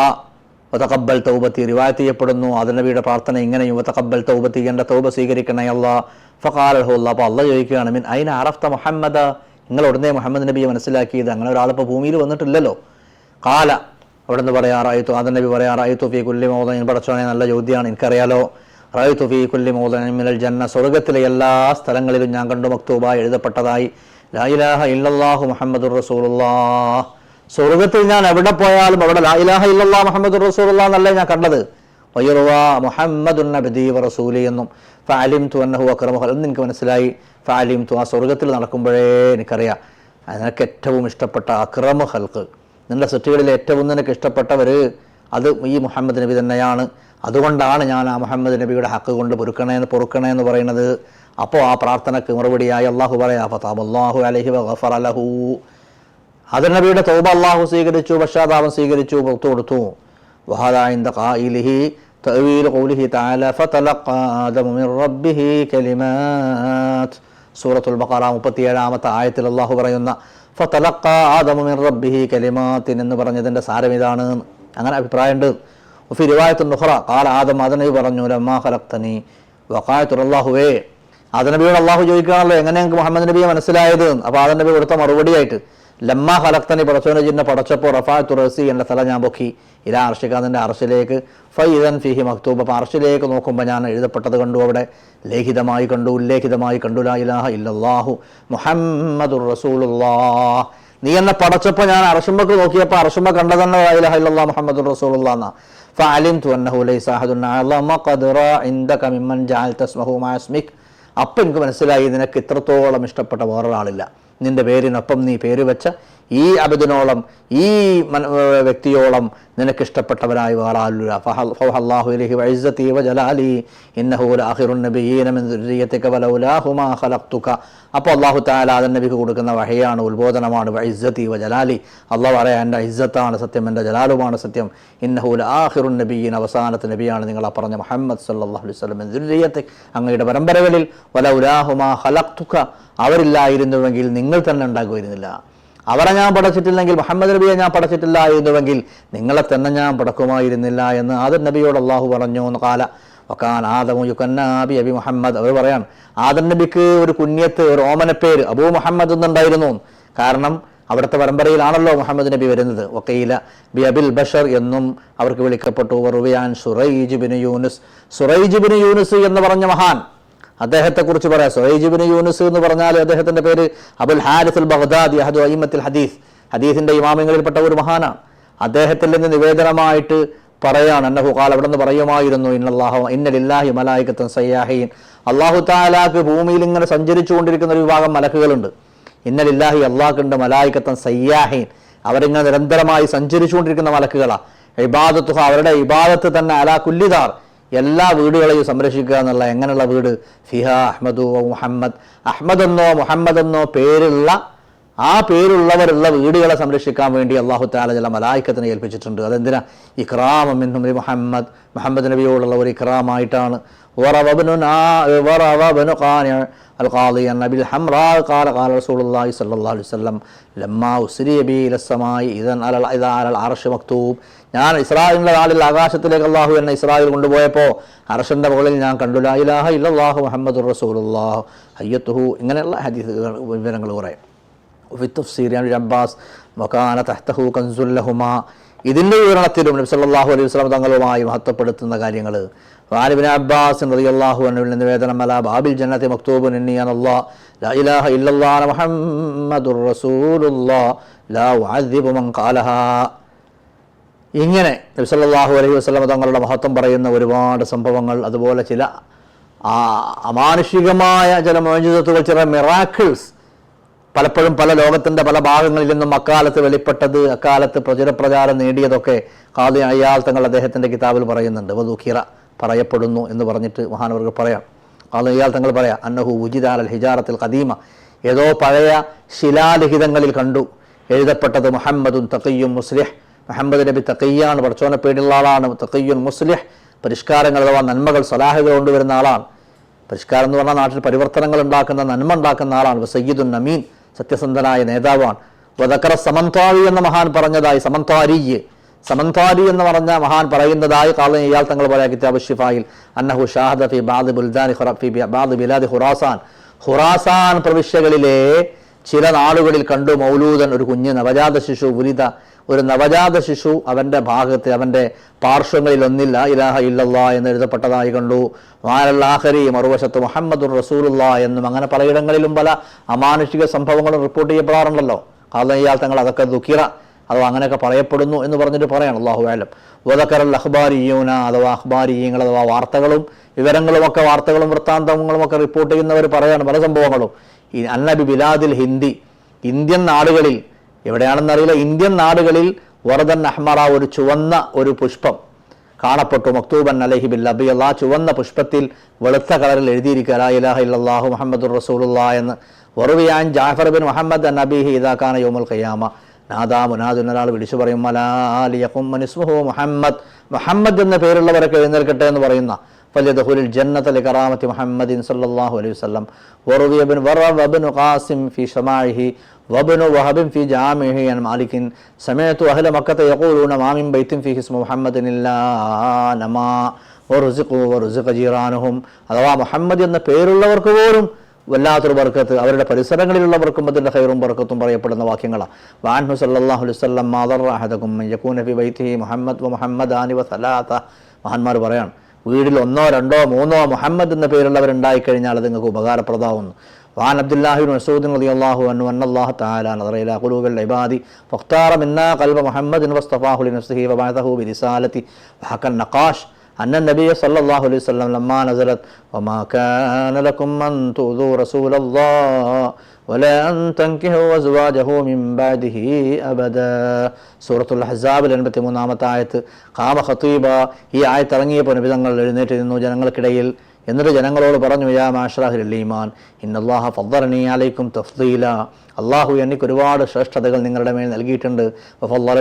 വതക്കബൽ തൗബത്തി റിവായത്ത് ചെയ്യപ്പെടുന്നു. നബിയുടെ പ്രാർത്ഥന ഇങ്ങനെയും വതക്കബൽ തൗബത്തി എന്റെ തൗബ സ്വീകരിക്കണേ അല്ല. ഫഖാലഹു അല്ലാ. അപ്പോൾ അല്ല ചോദിക്കുകയാണ് മീൻ അയിന അറഫ്ത മുഹമ്മദ്? നിങ്ങൾ ഉടനെ മുഹമ്മദ് നബിയെ മനസ്സിലാക്കിയത്? അങ്ങനെ ഒരാളിപ്പോൾ ഭൂമിയിൽ വന്നിട്ടില്ലല്ലോ. കാല അവിടെ നിന്ന് പറയാറായിത്തു ആദൻ നബി പറയാറായിത്തു ഫി കുല്ലി മോദൻ പടച്ചോനെ നല്ല ചോദ്യമാണ് എനിക്കറിയാലോ. റായു തുഫി കുല്ലി മോദൻ മിനൽ ജന്ന. സ്വർഗത്തിലെ എല്ലാ സ്ഥലങ്ങളിലും ഞാൻ കണ്ടു മക്തൂബായി എഴുതപ്പെട്ടതായി. ലാ ഇല്ലാഹു മുഹമ്മദുർ റസൂലുള്ളാഹ്. സ്വർഗത്തിൽ ഞാൻ എവിടെ പോയാലും അവിടെ ലായിലാഹ ഇല്ലാ ഇല്ലല്ലാ മുഹമ്മദ് റസൂലുള്ള എന്നല്ല ഞാൻ കണ്ടത്? വയുറുവ മുഹമ്മദുൻ നബദി റസൂലി എന്നും ഫാലിം തു അന്നഹു അക്രമഹൽ എന്ന് എനിക്ക് മനസ്സിലായി? ഫാലിം തു ആ സ്വർഗത്തിൽ നടക്കുമ്പോഴേ എനിക്കറിയാം. നിനക്ക് ഏറ്റവും ഇഷ്ടപ്പെട്ട അക്രമ ഹൽക്ക് നിന്റെ സൃഷ്ടികളിൽ ഏറ്റവും നിനക്ക് ഇഷ്ടപ്പെട്ടവർ അത് ഈ മുഹമ്മദ് നബി തന്നെയാണ്. അതുകൊണ്ടാണ് ഞാൻ ആ മുഹമ്മദ് നബിയുടെ ഹക്ക് കൊണ്ട് പൊറുക്കണേ എന്ന് പൊറുക്കണേ എന്ന് പറയുന്നത് അപ്പോൾ ആ പ്രാർത്ഥനയ്ക്ക് മറുപടിയായി അള്ളാഹു പറയാ ഫതാബ് അള്ളാഹു അലഹി വഫർ അലഹു അതിർ നബിയുടെ തൗബ അള്ളാഹു സ്വീകരിച്ചു പശ്ചാത്താപം സ്വീകരിച്ചു പുറത്തു കൊടുത്തു وهذا عند قائله تأويل قوله تعالى فتلقى آدم من ربه كلمات സൂറത്തുൽ ബഖറ മുപ്പത്തിയേഴാമത്തെ ആയത്തിൽ അള്ളാഹു പറയുന്ന ഫതലക്ക ആദമു മിൻ റബ്ബിഹി കലിമാത്തിൻ എന്ന് പറഞ്ഞതിൻ്റെ സാരം ഇതാണ് അങ്ങനെ അഭിപ്രായമുണ്ട് ഉഫി റിവായത്തു നുഹ്റ قال ആദം ആദനബി പറഞ്ഞു ലമ്മാ ഖലഖ്തനി. വഖായത്തുൽ അല്ലാഹുവേ. ആദനബിയോട് അള്ളാഹു ചോദിക്കുകയാണല്ലോ എങ്ങനെ ഞങ്ങൾക്ക് മുഹമ്മദ് നബിയെ മനസ്സിലായത്? അപ്പോൾ ആദനബി കൊടുത്ത മറുപടിയായിട്ട് ലമ്മാ ഹലക്തനി പടച്ചോനെ ജിന്നെ പടച്ചപ്പോൾ റഫാ തുറസി എന്ന തല ഞാൻ പൊക്കി ഇലാ അർഷിക്കാതിന്റെ അർഷിലേക്ക് ഫൈദൻ ഫിഹി മക്തൂബ്. അപ്പോൾ അർഷിലേക്ക് നോക്കുമ്പോൾ ഞാൻ എഴുതപ്പെട്ടത് കണ്ടു അവിടെ ലേഖിതമായി കണ്ടു ഉല്ലേഖിതമായി കണ്ടു ലാ ഇലാഹ ഇല്ലല്ലാഹു മുഹമ്മദുർ റസൂലുള്ളാഹ്. നീ എന്നെ പടച്ചപ്പോൾ ഞാൻ അർഷുമ്പക്ക് നോക്കിയപ്പോൾ അർഷുമ്പ കണ്ടതന്നെ ലാ ഇലാഹ ഇല്ലാ മുഹമ്മദുർ എന്നാ. ഫാലിം തുന്നഹുലൈസാഹുദിക് അപ്പം എനിക്ക് മനസ്സിലായി നിനക്ക് ഇത്രത്തോളം ഇഷ്ടപ്പെട്ട വേറൊരാളില്ല. നിന്റെ പേരിനൊപ്പം നീ പേര് വെച്ച ഈ അബദിനോളം ഈ വ്യക്തിയോളം നിനക്ക് മാ അപ്പോൾ അല്ലാഹു തആല ആദം നബിക്ക് കൊടുക്കുന്ന വഹയാണ് ഉത്ബോധനമാണ്. വഇസ്സതി ജലാലി അള്ളാഹ് പറയാ എന്റെ ഇസ്സത്താണ് സത്യം എന്റെ ജലാലുമാണ് സത്യം. ഇന്നഹുൽ ആഹിറുൻ നബീൻ അവസാനത്തെ നബിയാണ് നിങ്ങൾ ആ പറഞ്ഞ മുഹമ്മദ് സല്ലാഹു അലൈഹി മിൻ ദുർരിയ്യതിക അങ്ങയുടെ പരമ്പരകളിൽ വല ഉലാഹുമാ ഖലഖ്തുക. അവരില്ലായിരുന്നുവെങ്കിൽ നിങ്ങൾ തന്നെ ഉണ്ടാകുമായിരുന്നില്ല. അവരെ ഞാൻ പഠിച്ചിട്ടില്ലെങ്കിൽ മുഹമ്മദ് നബിയെ ഞാൻ പടച്ചിട്ടില്ലായിരുന്നുവെങ്കിൽ നിങ്ങളെ തന്നെ ഞാൻ പടക്കുമായിരുന്നില്ല എന്ന് ആദർ നബിയോട് അള്ളാഹു പറഞ്ഞു എന്ന് കാല. വക്കാൻ ആദമു യുക്കന്നാബി അബി മുഹമ്മദ്. അവർ പറയാം ആദർ നബിക്ക് ഒരു കുഞ്ഞത്ത് ഒരു ഓമനപ്പേര് അബൂ മുഹമ്മദ് എന്നുണ്ടായിരുന്നു. കാരണം അവിടുത്തെ പരമ്പരയിലാണല്ലോ മുഹമ്മദ് നബി വരുന്നത്. വക്കീല ബി അബിൽ ബഷർ എന്നും അവർക്ക് വിളിക്കപ്പെട്ടു. വറുവിയാൻ Suraij bin Yunus. Suraij bin Yunus എന്ന് പറഞ്ഞ മഹാൻ. അദ്ദേഹത്തെ കുറിച്ച് പറയാം സുഹൈജിബിന് യൂനുസ് എന്ന് പറഞ്ഞാൽ അദ്ദേഹത്തിന്റെ പേര് അബുൽ ഹാരിസ് അൽ ബഗ്ദാദി അഹദു അയ്മത്തിൽ ഹദീസ്. ഹദീസിന്റെ ഇമാമിങ്ങളിൽപ്പെട്ട ഒരു മഹാനാണ്. അദ്ദേഹത്തിൽ നിന്ന് നിവേദനമായിട്ട് പറയാണ് എന്റെ ഹുക്കാൽ അവിടെ നിന്ന് പറയുമായിരുന്നു ഇന്നല്ലാഹു ഇന്നലില്ലാഹി മലായിക്കത്തും സയ്യാഹീൻ. അള്ളാഹു താലാക്ക് ഭൂമിയിൽ ഇങ്ങനെ സഞ്ചരിച്ചു കൊണ്ടിരിക്കുന്ന ഒരു വിഭാഗം മലക്കുകളുണ്ട്. ഇന്നലില്ലാഹി അള്ളാഹുണ്ട് മലായിക്കത്തൻ സയ്യാഹീൻ. അവരിങ്ങനെ നിരന്തരമായി സഞ്ചരിച്ചുകൊണ്ടിരിക്കുന്ന മലക്കുകളാണ് ഇബാദത്തുഹ അവരുടെ ഇബാദത്ത് തന്നെ അലാ കുല്ലിദാർ. എല്ലാ വീടുകളെയും സംരക്ഷിക്കുക എന്നുള്ള എങ്ങനെയുള്ള വീട്? ഫിഹ അഹമ്മദു മുഹമ്മദ്. അഹമ്മദെന്നോ മുഹമ്മദെന്നോ പേരുള്ള ആ പേരുള്ളവരുള്ള വീടുകളെ സംരക്ഷിക്കാൻ വേണ്ടി അള്ളാഹു താല ചില മലായിക്കത്തിനെ ഏൽപ്പിച്ചിട്ടുണ്ട്. അതെന്തിനാ? ഇക്രാമം എന്നും മുഹമ്മദ്. മുഹമ്മദ് നബിയോടുള്ള ഒരു ഇക്രാമായിട്ടാണ്. ൂബ് ഞാൻ ഇസ്രായേലിന്റെ നാളിൽ ആകാശത്തിലേക്ക് അള്ളാഹു എന്നെ ഇസ്രായേൽ കൊണ്ടുപോയപ്പോൾ അർഷന്റെ മുകളിൽ ഞാൻ കണ്ടു ലാ ഇലാഹ ഇല്ലാഹു മുഹമ്മദ് റസൂലുല്ലാഹു അയ്യത്തുഹു ഇങ്ങനെയുള്ള ഹദീസ് വിവരങ്ങൾ കുറേ. തഫ്സീർ അബ്ബാസ് മൊക്കാന തഹ്തഹു കൻസുല്ലഹുമ ഇതിന്റെ വിവരണത്തിലും നബി സല്ലാഹു അലൈഹി വസ്ലാം തങ്ങളുമായി മഹത്വപ്പെടുത്തുന്ന കാര്യങ്ങൾ വാലിബിൻ അബ്ബാസ് റളിയല്ലാഹു അൻഹുവിൽ നിവേദനം അല ബാബിൽ ജന്നത്തെ മക്തൂബുൻ എന്നിയാണ് അള്ളാഹ് ലാ ഇലാഹ ഇല്ലല്ലാഹ് മുഹമ്മദുർ റസൂലുള്ളാഹ്. ലാ ഉഅദ്ദിബു മൻ ഖാലഹാ. ഇങ്ങനെ നബി സല്ലല്ലാഹു അലൈഹി വസ്ലം തങ്ങളുടെ മഹത്വം പറയുന്ന ഒരുപാട് സംഭവങ്ങൾ അതുപോലെ ചില അമാനുഷികമായ ചില മോചിതത്തുകൾ ചില മിറാക്കിൾസ് പലപ്പോഴും പല ലോകത്തിന്റെ പല ഭാഗങ്ങളിൽ നിന്നും അക്കാലത്ത് വെളിപ്പെട്ടത് അക്കാലത്ത് പ്രചുരപ്രചാരം നേടിയതൊക്കെ ഖാദി അയാൾ തങ്ങൾ അദ്ദേഹത്തിന്റെ കിതാബിൽ പറയുന്നുണ്ട്. വധുഖിറ പറയപ്പെടുന്നു എന്ന് പറഞ്ഞിട്ട് മഹാനവർക്ക് പറയാം. ഖാദി അയാൾ തങ്ങൾ പറയാം അന്നഹു ഉജിദാൽ അൽ ഹിജാറത്തിൽ ഖദീമ. ഏതോ പഴയ ശിലാലിഖിതങ്ങളിൽ കണ്ടു എഴുതപ്പെട്ടത് മുഹമ്മദും തഖയ്യും മുസ്ലിഹ് മുഹമ്മദ് നബി തക്കയ്യാണ് പടച്ചോനെ പേടിയുള്ള ആളാണ്. തക്കയ്യുൻ മുസ്ലിഹ് പരിഷ്കാരങ്ങൾ അഥവാ നന്മകൾ സലാഹകൾ കൊണ്ടുവരുന്ന ആളാണ്. പരിഷ്കാരം എന്ന് പറഞ്ഞാൽ നാട്ടിൽ പരിവർത്തനങ്ങൾ ഉണ്ടാക്കുന്ന നന്മ ഉണ്ടാക്കുന്ന ആളാണ്. സയ്യിദുൻ നമീൻ സത്യസന്ധനായ നേതാവാണ്. വദക്കറ സമന്താരി എന്ന മഹാൻ പറഞ്ഞതായി സമന്താരി സമന്താരി എന്ന് പറഞ്ഞ മഹാൻ പറയുന്നതായി കാലം ഇയാൾ തങ്ങൾ പറയാ കിതാബ് ഷിഫായിൽ അന്നഹു ഷാഹദ ഫി ബാദ് ബുൽദാനി ബാദ് ബിലാദ് ഹുറാസാൻ ഹുറാസാൻ പ്രവിശ്യകളിലെ ചില നാടുകളിൽ കണ്ടു മൗലൂദൻ ഒരു കുഞ്ഞ് നവജാത ശിശു ഉലിത ഒരു നവജാത ശിശു അവന്റെ ഭാഗത്ത് അവന്റെ പാർശ്വങ്ങളിൽ ഒന്നില്ല ഇലാഹ ഇല്ലല്ലാ എന്ന് എഴുതപ്പെട്ടതായി കണ്ടു. വാനല്ലാഹരി മറുവശത്ത് മുഹമ്മദുർ റസൂലുള്ള എന്നും അങ്ങനെ പലയിടങ്ങളിലും പല അമാനുഷിക സംഭവങ്ങളും റിപ്പോർട്ട് ചെയ്യപ്പെടാറുണ്ടല്ലോ. കാരണം ഇയാൾ തങ്ങൾ അതൊക്കെ ദുഃഖിറ അഥവാ അങ്ങനെയൊക്കെ പറയപ്പെടുന്നു എന്ന് പറഞ്ഞിട്ട് പറയണം അള്ളാഹു ആലം വദക്കറൽ അഖ്ബാരിയൂന അഥവാ അഖ്ബാരിയങ്ങൾ അഥവാ വാർത്തകളും വിവരങ്ങളുമൊക്കെ വാർത്തകളും വൃത്താന്തങ്ങളുമൊക്കെ റിപ്പോർട്ട് ചെയ്യുന്നവർ പറയാണ് പല സംഭവങ്ങളും. അന്നബി ബിലാദിൽ ഹിന്ദി ഇന്ത്യൻ നാടുകളിൽ എവിടെയാണെന്നറിയില്ല ഇന്ത്യൻ നാടുകളിൽ വറദൻ അഹ്മറ ഒരു ചുവന്ന ഒരു പുഷ്പം കാണപ്പെട്ടു. മക്തൂബൻ അലഹിബിൽ അബി. അള്ളാഹ് ചുവന്ന പുഷ്പത്തിൽ വെളുത്ത കളറിൽ എഴുതിയിരിക്കുക ഇലാഹ ഇല്ലല്ലാഹു മുഹമ്മദുർ റസൂലുള്ള എന്ന്. വറുവിയാൻ ജാഫർ ബിൻ മുഹമ്മദ് നബീഹി ഇദാഖാന യോമുൽ ഖിയാമ. നാദാ മുനാദുൻ ഒരാൾ വിളിച്ചു പറയും മനിസ്മുഹു മുഹമ്മദ്. മുഹമ്മദ് എന്ന പേരുള്ളവരൊക്കെ എഴുന്നേൽക്കട്ടെ എന്ന് പറയുന്ന فليدخل الجنة لكرامة محمد صلى الله عليه وسلم وروي ابن وروى ابن قاسم في شماعه وابن وهب في جامعه عن مالك سمعت أهل مكة يقولون ما من بيت فيه اسم محمد إلا نما ورزقوا ورزق جيرانهم അഥവാ മുഹമ്മദ് എന്ന പേരുള്ളവർക്ക് പോലും വല്ലാത്തൊരു ബർക്കത്ത് അവരുടെ പരിസരങ്ങളിലുള്ളവർക്കും അതിൻ്റെ ഹൈറും ബർക്കത്തും പറയപ്പെടുന്ന വാക്യങ്ങളാണ് വാൻഹു സല്ലല്ലാഹു അലൈഹി വസല്ലം മാദർ അഹദകും യകൂന ഫി ബൈത്തിഹി മുഹമ്മദ് വ മുഹമ്മദ് ആനി വ സലാത്ത മഹാന്മാർ പറയാണ് വീട്ടിൽ ഒന്നോ രണ്ടോ മൂന്നോ മുഹമ്മദ് എന്ന പേരുള്ളവരുണ്ടായി കഴിഞ്ഞാൽ അത് നിങ്ങൾക്ക് ഉപകാരപ്രദമാവുന്നു وعن عبد الله بن مسعود رضي الله عنه أن الله تعالى نظر إلى قلوب العباد فاختار منا قلب محمد واصطفاه لنفسه وبعثه برسالته وحكى النقاش أن النبي صلى الله عليه وسلم لما نزلت وما كان لكم أن تؤذوا رسول الله ولا أن تنكحوا أزواجه من بعده أبدا സൂറത്തുൽ ഹസാബിൽ എൺപത്തി മൂന്നാമത്തെ ആയത്ത് കാമ ഖത്തീബ ഈ ആയത്ത് ഇറങ്ങിയപ്പോൾ നബിതങ്ങൾ എഴുന്നേറ്റ് നിന്നു ജനങ്ങൾക്കിടയിൽ എന്നിട്ട് ജനങ്ങളോട് പറഞ്ഞു യാ മാഷ്റാഹിൽ ഈമാൻ ഇന്നല്ലാഹ ഫദ്ദറനി അലൈക്കും തഫ്ദീല അള്ളാഹു എനിക്ക് ഒരുപാട് ശ്രേഷ്ഠതകൾ നിങ്ങളുടെ മേൽ നൽകിയിട്ടുണ്ട്.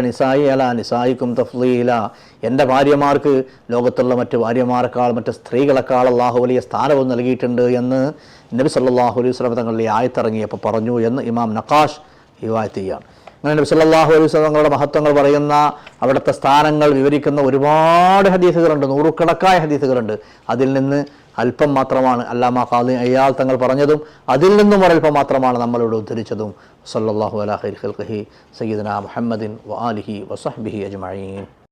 നിസായി അല നിസായിക്കും തഫ്ലീല. എന്റെ ഭാര്യമാർക്ക് ലോകത്തുള്ള മറ്റ് ഭാര്യമാർക്കാൾ മറ്റ് സ്ത്രീകളെക്കാൾ അള്ളാഹു വലിയ സ്ഥാനവും നൽകിയിട്ടുണ്ട് എന്ന് നബി സല്ലാഹു അലൈഹി വസല്ലം തങ്ങളുടെ ഈ ആയത്തിറങ്ങിയപ്പോൾ പറഞ്ഞു എന്ന് ഇമാം നക്കാഷ് ഈ ചെയ്യാണ് അങ്ങനെ നബി സല്ലാഹു അലൈഹി വസല്ലം തങ്ങളുടെ മഹത്വങ്ങൾ പറയുന്ന അവിടുത്തെ സ്ഥാനങ്ങൾ വിവരിക്കുന്ന ഒരുപാട് ഹദീസുകളുണ്ട്. നൂറുകണക്കായ ഹദീസുകളുണ്ട്. അതിൽ നിന്ന് അല്പം മാത്രമാണ് അല്ലാമ ഖാദി അയ്യാൾ തങ്ങൾ പറഞ്ഞതും അതിൽ നിന്നും ഒരൽപ്പം മാത്രമാണ് നമ്മളിവിടെ ഉദ്ധരിച്ചതും സല്ലല്ലാഹു അലാ ഖൈർ ഖൽഖിഹി സയ്യിദന മുഹമ്മദിൻ വ ആലിഹി വസഹ്ബിഹി അജ്മഈൻ